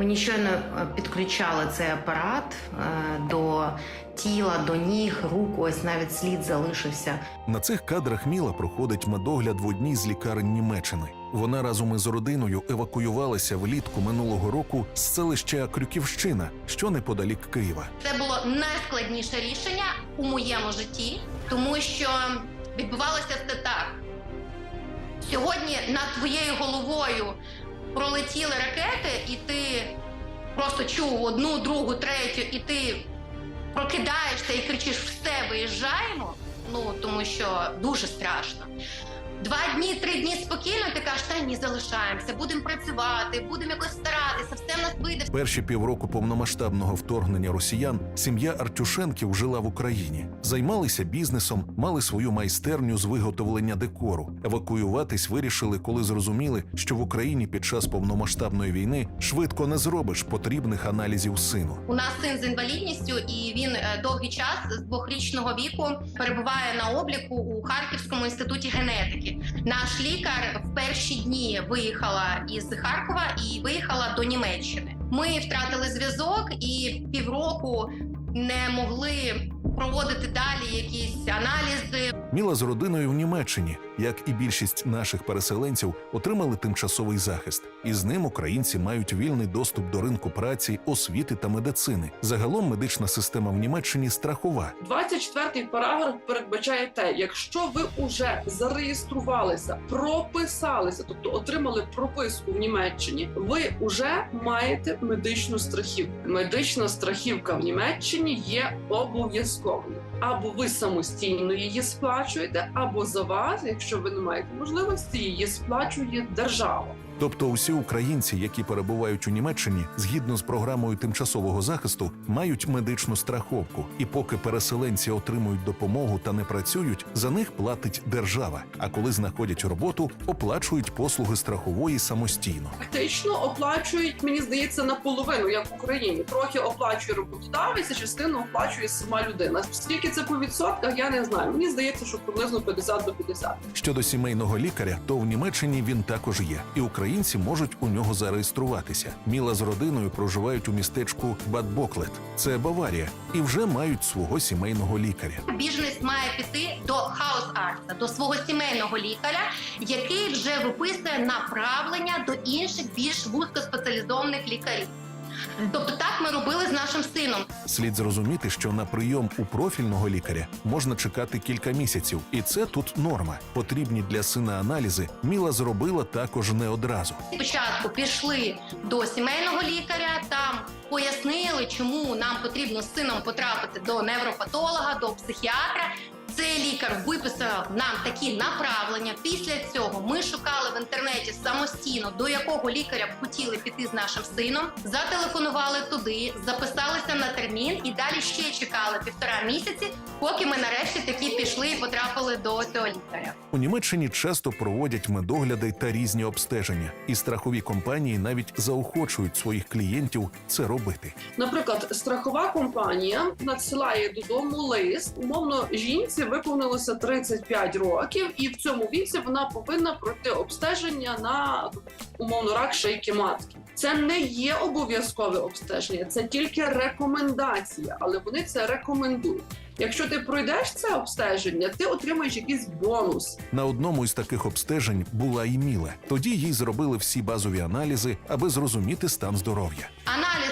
Мені щойно е, підключали цей апарат е, до тіла, до ніг, рук. Ось навіть слід залишився. На цих кадрах Міла проходить медогляд в одній з лікарень Німеччини. Вона разом із родиною евакуювалася влітку минулого року з селища Крюківщина, що неподалік Києва. Це було найскладніше рішення у моєму житті, тому що відбувалося все так. Сьогодні над твоєю головою пролетіли ракети, і ти просто чув одну, другу, третю, і ти прокидаєшся і кричиш: все, виїжджаємо. Ну тому що дуже страшно. Два дні, три дні спокійно, ти кажеш, та ні, залишаємося, будемо працювати, будемо якось старатися, все в нас вийде. Перші півроку повномасштабного вторгнення росіян сім'я Артюшенків жила в Україні, займалися бізнесом, мали свою майстерню з виготовлення декору. Евакуюватись вирішили, коли зрозуміли, що в Україні під час повномасштабної війни швидко не зробиш потрібних аналізів сину. У нас син з інвалідністю, і він е, довгий час з двохрічного віку перебуває на обліку у Харківському інституті генетики. Наш лікар в перші дні виїхала із Харкова і виїхала до Німеччини. Ми втратили зв'язок і півроку не могли проводити далі якісь аналізи. Міла з родиною в Німеччині, як і більшість наших переселенців, отримали тимчасовий захист, і з ним українці мають вільний доступ до ринку праці, освіти та медицини. Загалом медична система в Німеччині страхова. 24-й параграф передбачає те, якщо ви уже зареєструвалися, прописалися, тобто отримали прописку в Німеччині, ви вже маєте медичну страхівку. Медична страхівка в Німеччині є обов'язковою. Або ви самостійно її сплачуєте, або за вас, якщо ви не маєте можливості, її сплачує держава. Тобто, усі українці, які перебувають у Німеччині, згідно з програмою тимчасового захисту, мають медичну страховку. І поки переселенці отримують допомогу та не працюють, за них платить держава. А коли знаходять роботу, оплачують послуги страхової самостійно. Фактично оплачують, мені здається, наполовину, як в Україні. Трохи оплачує роботодавець, а частину оплачує сама людина. Скільки це по відсотках, я не знаю. Мені здається, що приблизно 50 до 50. Щодо сімейного лікаря, то в Німеччині він також є, і українці можуть у нього зареєструватися. Міла з родиною проживають у містечку Бад-Боклет, це Баварія, і вже мають свого сімейного лікаря. Біженець має піти до хаус-арта, до свого сімейного лікаря, який вже виписує направлення до інших більш вузькоспеціалізованих лікарів. Тобто, так ми робили з нашим сином. Слід зрозуміти, що на прийом у профільного лікаря можна чекати кілька місяців, і це тут норма. Потрібні для сина аналізи Міла зробила також не одразу. Спочатку пішли до сімейного лікаря, там пояснили, чому нам потрібно з сином потрапити до невропатолога, до психіатра. Цей лікар виписав нам такі направлення. Після цього ми шукали в інтернеті самостійно, до якого лікаря б хотіли піти з нашим сином. Зателефонували туди, записалися на термін і далі ще чекали півтора місяці, поки ми нарешті таки пішли і потрапили до цього лікаря. У Німеччині часто проводять медогляди та різні обстеження, і страхові компанії навіть заохочують своїх клієнтів це робити. Наприклад, страхова компанія надсилає додому лист. Умовно, жінці виповнилося 35 років, і в цьому віці вона повинна пройти обстеження на умовно рак шийки матки. Це не є обов'язкове обстеження, це тільки рекомендація, але вони це рекомендують. Якщо ти пройдеш це обстеження, ти отримаєш якийсь бонус. На одному із таких обстежень була і Міла. Тоді їй зробили всі базові аналізи, аби зрозуміти стан здоров'я. Аналіз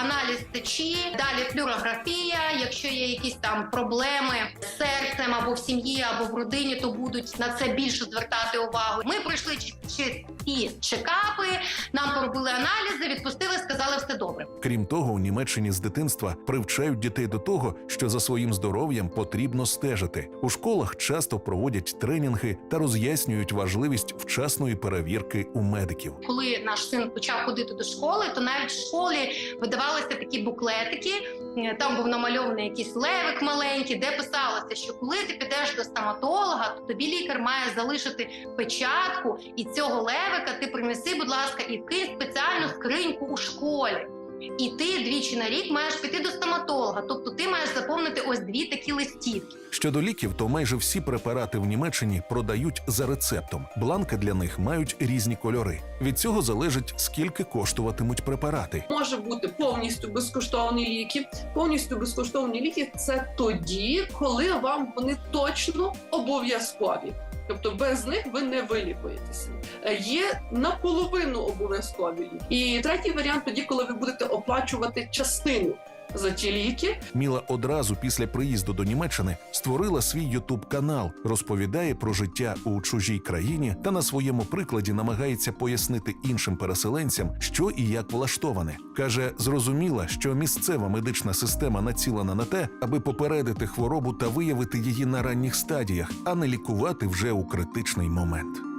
аналіз течі, далі флюорографія. Якщо є якісь там проблеми з серцем або в сім'ї, або в родині, то будуть на це більше звертати увагу. Ми пройшли чіткі чекапи, нам поробили аналізи, відпустили, сказали все добре. Крім того, у Німеччині з дитинства привчають дітей до того, що за своїм здоров'ям потрібно стежити. У школах часто проводять тренінги та роз'яснюють важливість вчасної перевірки у медиків. Коли наш син почав ходити до школи, то навіть в школі видавалися такі буклетики. Е, Там був намальований якийсь левик маленький, де писалося, що коли ти підеш до стоматолога, то тобі лікар має залишити печатку, і цього левика ти принеси, будь ласка, і вкинь спеціальну скриньку у школі. І ти двічі на рік маєш піти до стоматолога. Тобто ти маєш заповнити ось дві такі листівки. Щодо ліків, то майже всі препарати в Німеччині продають за рецептом. Бланки для них мають різні кольори. Від цього залежить, скільки коштуватимуть препарати. Може бути повністю безкоштовні ліки. Повністю безкоштовні ліки це тоді, коли вам вони точно обов'язкові. Тобто без них ви не вилікуєтеся. Е, Є наполовину обов'язкові. І третій варіант тоді, коли ви будете оплачувати частину за ті ліки, Міла одразу після приїзду до Німеччини створила свій ютуб канал, розповідає про життя у чужій країні та на своєму прикладі намагається пояснити іншим переселенцям, що і як влаштоване. каже, зрозуміла, що місцева медична система націлена на те, аби попередити хворобу та виявити її на ранніх стадіях, а не лікувати вже у критичний момент.